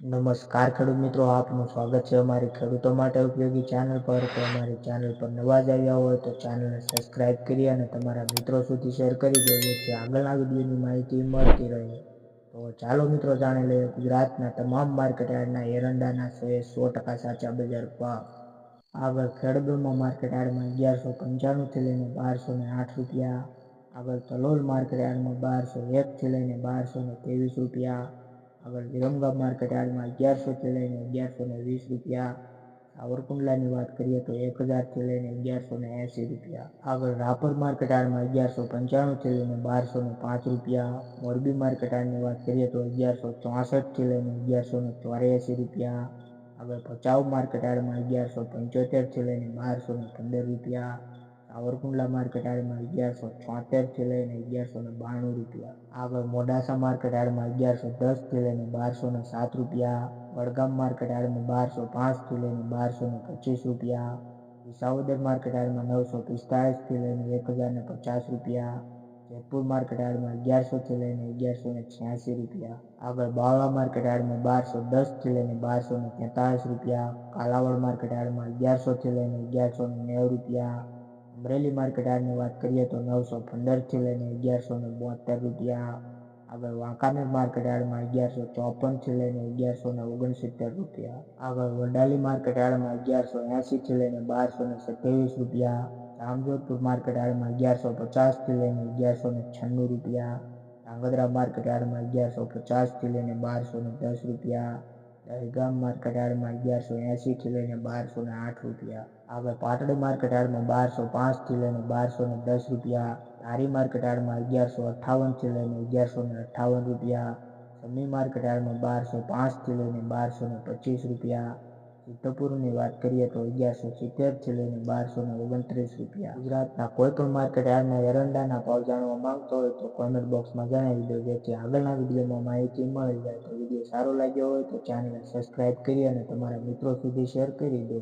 નમસ્કાર ખેડૂત મિત્રો, આપનું સ્વાગત છે અમારી ખેડૂતો માટે ઉપયોગી ચેનલ પર. તો અમારી ચેનલ પર નવા જ આવ્યા હોય તો ચેનલને સબસ્ક્રાઇબ કરી અને તમારા મિત્રો સુધી શેર કરી દો જેથી આગળના વિડીયોની માહિતી મળતી રહે. તો ચાલો મિત્રો, જાણી લઈએ ગુજરાતના તમામ માર્કેટ યાર્ડના એરંડાના સો સો ટકા સાચા બજાર ભાવ. આગળ ખેડબ્રહ્મા માર્કેટ યાર્ડમાં અગિયારસો પંચાણુંથી લઈને બારસો ને આઠ રૂપિયા. આગળ તલોલ માર્કેટ યાર્ડમાં બારસો એકથી લઈને બારસો ને ત્રેવીસ રૂપિયા. આગળ વિરમગામ માર્કેટ યાર્ડમાં અગિયારસોથી લઈને અગિયારસો ને વીસ રૂપિયા. સાવરકુંડલાની વાત કરીએ તો એક હજારથી લઈને અગિયારસો ને એંસી રૂપિયા. આગળ રાપર માર્કેટ યાર્ડમાં અગિયારસો પંચાણુંથી લઈને બારસો ને પાંચ રૂપિયા. મોરબી માર્કેટ યાર્ડની વાત કરીએ તો અગિયારસો ચોસઠથી લઈને અગિયારસો ને ચોર્યાસી રૂપિયા. આગળ ભચાઉ માર્કેટ યાર્ડમાં અગિયારસો પંચોતેરથી લઈને બારસો ને પંદર રૂપિયા. સાવરકુંડલા માર્કેટ યાર્ડમાં અગિયારસો છોતેરથી લઈને અગિયારસો ને બાણું રૂપિયા. આગળ મોડાસા માર્કેટ યાર્ડમાં અગિયારસો દસથી લઈને બારસો ને સાત રૂપિયા. વડગામ માર્કેટ યાર્ડમાં બારસો પાંચથી લઈને બારસો ને પચીસ રૂપિયા. વિસાવદર માર્કેટ યાર્ડમાં નવસો પિસ્તાળીસથી લઈને એક હજાર ને પચાસ રૂપિયા. જેતપુર માર્કેટ યાર્ડમાં અગિયારસોથી લઈને અગિયારસો ને છ્યાસી રૂપિયા. આગળ બાવળા માર્કેટ યાર્ડમાં બારસો દસથી લઈને બારસો ને તેતાળીસ રૂપિયા. કાલાવડ માર્કેટ યાર્ડમાં અગિયારસોથી લઈને અગિયારસો ને નેવું રૂપિયા. અમરેલી માર્કેટ યાર્ડની વાત કરીએ તો નવસો પંદરથી લઈને અગિયારસો ને બોતેર રૂપિયા આગળ વાંકાનેર માર્કેટ યાર્ડમાં અગિયારસો ચોપનથી લઈને અગિયારસો ને ઓગણસિત્તેર રૂપિયા આગળ વડાલી માર્કેટ યાર્ડમાં અગિયારસો એંશીથી લઈને બારસો ને સત્યાવીસ રૂપિયા રામજોધપુર માર્કેટ યાર્ડમાં અગિયારસો પચાસથી લઈને અગિયારસો ને છન્નું રૂપિયા ધાંગધ્રા માર્કેટ યાર્ડમાં અગિયારસો પચાસથી લઈને બારસો ને દસ રૂપિયા દહેગામ માર્કેટ યાર્ડમાં અગિયારસો એંશીથી લઈને બારસો ને આઠ રૂપિયા. આગળ પાટડી માર્કેટ યાર્ડમાં બારસો પાંચથી લઈને બારસો ને દસ રૂપિયા. ધારી માર્કેટ યાર્ડમાં અગિયારસો અઠ્ઠાવનથી લઈને અગિયારસો ને અઠ્ઠાવન રૂપિયા. સમી માર્કેટ યાર્ડમાં બારસો પાંચથી લઈને બારસો ને પચીસ રૂપિયા. સિદ્ધપુરની વાત કરીએ તો અગિયારસો સિત્તેરથી લઈને બારસો ને ઓગણત્રીસ રૂપિયા. ગુજરાતના કોઈ પણ માર્કેટ યાર્ડના એરંડાના ભાવ જાણવા માંગતો હોય તો કોમેન્ટ બોક્સમાં જણાવી દો, જેથી આગળના વિડીયોમાં માહિતી મળી જાય. તો વીડિયો સારો લાગ્યો હોય તો ચેનલને સબસ્ક્રાઇબ કરી અને તમારા મિત્રો સુધી શેર કરી દો.